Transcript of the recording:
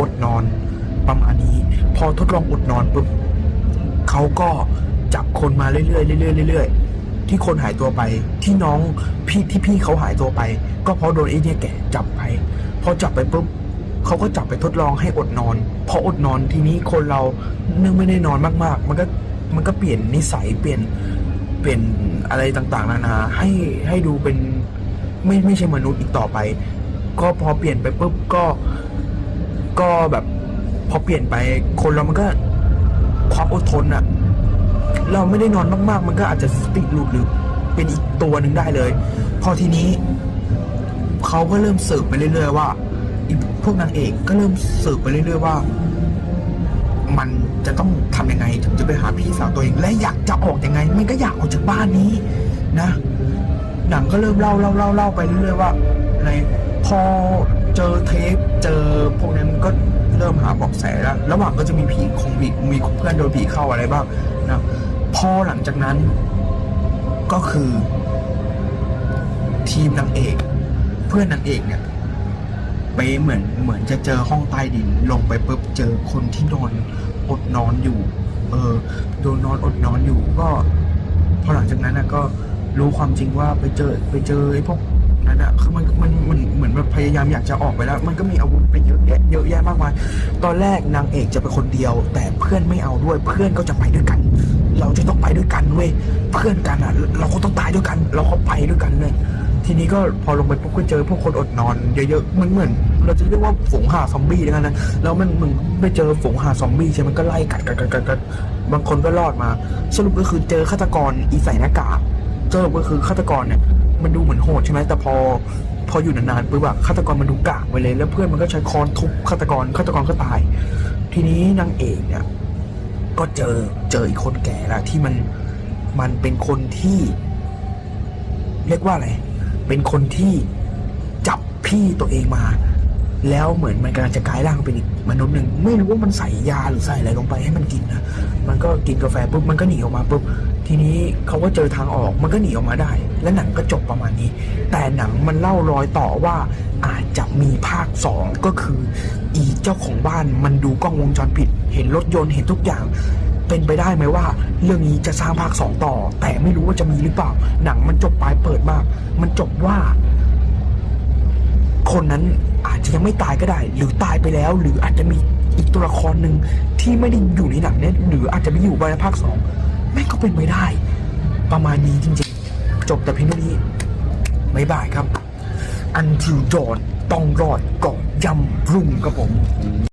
อดนอนประมาณนี้ พอทดลองอดนอนปุ๊บเขาก็จับคนมาเรื่อยๆเรื่อยๆเรื่อยๆที่คนหายตัวไปที่น้องพี่ที่พี่เขาหายตัวไป ก็เพราะโดนไอ้เนี่ยแก่จับไป พอจับไปปุ๊บเขาก็จับไปทดลองให้อดนอน พออดนอนทีนี้คนเราเนื่องไม่ได้นอนมากๆ มันก็มันก็เปลี่ยนนิสัยเปลี่ยนเปลี่ยนอะไรต่างๆ นานาให้ให้ดูเป็นไม่ไม่ใช่มนุษย์อีกต่อไป ก็พอเปลี่ยนไปปุ๊บก็ ก็แบบพอเปลี่ยนไปคนเรามันก็ความอดทนอะเราไม่ได้นอนมากๆ มันก็อาจจะสติหลุดหรือเป็นอีกตัวหนึ่งได้เลย พอทีนี้เขาก็เริ่มสืบไปเรื่อยๆว่าพวกนางเอกก็เริ่มสืบไปเรื่อยๆว่า มันจะต้องทำยังไงถึงจะไปหาพี่สาวตัวเอง และอยากจะออกยังไง มันก็อยากออกจากบ้านนี้นะหนังก็เริ่มเล่าเล่าเล่าเล่าไปเรื่อยๆว่าในพอ จอเทปเจอพวกนั้นก็เริ่มหาเบอกแสแล้ว ระหว่างก็จะมีผีคงมีมีเพื่อนโดนผีเข้าอะไรบ้างนะพอหลังจากนั้น ก็คือ ทีมนางเอก เพื่อนนางเอกเนี่ยไปเหมือนเหมือนจะเจอห้องใต้ดิน ลงไปปุ๊บเจอคนที่นอนอดนอนอยู่ เออโดนนอนอดนอนอยู่ ก็ พอหลังจากนั้นนะก็รู้ความจริงว่าไปเจอไปเจอไอ้พวกนั้นอะคือมันมันมัน เหมือนแบบพยายามอยากจะออกไปแล้ว มันก็มีอาวุธไปเยอะแยะเยอะแยะมากมายตอนแรกนางเอกจะไปคนเดียว แต่เพื่อนไม่เอาด้วย เพื่อนก็จะไปด้วยกัน เราจะต้องไปด้วยกันเว้ยเพื่อนกันอะ เราก็ต้องตายด้วยกัน เราก็ไปด้วยกันเลยทีนี้ก็พอลงไปปุ๊บก็เจอพวกคนอดนอนเยอะๆมันเหมือน เราจะเรียกว่าฝูงห่าซอมบี้แล้วกันนะแล้วมันมึงไปเจอฝูงห่าซอมบี้ใช่ไหมมันก็ไล่กัดกัดกัดกัดกัดบางคนก็รอดมา สรุปก็คือเจอฆาตกรอีใส่หน้ากากสรุปก็คือฆาตกรเนี่ย มันดูเหมือนโหดใช่ไหมแต่พอ พออยู่นานๆปุ๊บอะฆาตกรมันดูกากไปเลย แล้วเพื่อนมันก็ใช้ค้อนทุบฆาตกรฆาตกรก็ตาย ทีนี้นางเอกเนี่ย ก็เจอเจออีกคนแก่ละที่มันมันเป็นคนที่ เรียกว่าอะไรเป็นคนที่จับพี่ตัวเองมา แล้วเหมือนมันกำลังจะกลายร่างเป็นอีกมนุษย์หนึ่งไม่รู้ว่ามันใส่ยาหรือใส่อะไรลงไปให้มันกินนะมันก็กินกาแฟปุ๊บมันก็หนีออกมาปุ๊บทีนี้เขาก็เจอทางออกมันก็หนีออกมาได้ และหนังก็จบประมาณนี้ แต่หนังมันเล่ารอยต่อว่าอาจจะมีภาคสองก็คือ อีเจ้าของบ้านมันดูกล้องวงจรปิด เห็นรถยนต์เห็นทุกอย่าง เป็นไปได้ไหมว่า เรื่องนี้จะสร้างภาคสองต่อ แต่ไม่รู้ว่าจะมีหรือเปล่า หนังมันจบปลายเปิดมาก มันจบว่า คนนั้นอาจจะยังไม่ตายก็ได้ หรือตายไปแล้ว หรืออาจจะมีอีกตัวละครหนึ่งที่ไม่ได้อยู่ในหนังเนี่ยหรืออาจจะไม่อยู่ในภาคสองแม่งก็เป็นไปได้ ประมาณนี้จริงๆ จบแต่เพียงเท่านี้บ๊ายบายครับ อันทิวดอนต้องรอดก่อนยำรุ่งครับผม